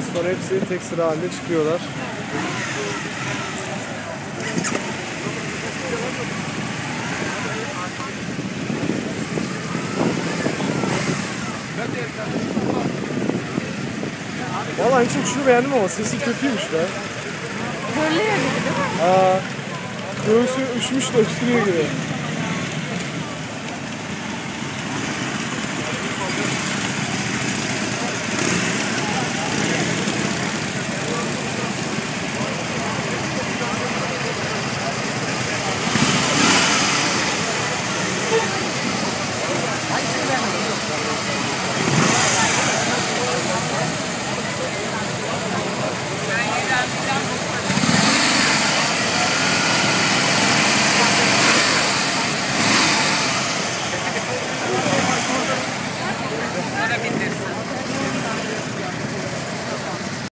sonra hepsi tek sıra halinde çıkıyorlar. Vallahi en çok şunu beğendim ama sesi kötüymüş be. Böyle gibi değil mi? Aa, göğsü üşümüş de öksürüyor gibi.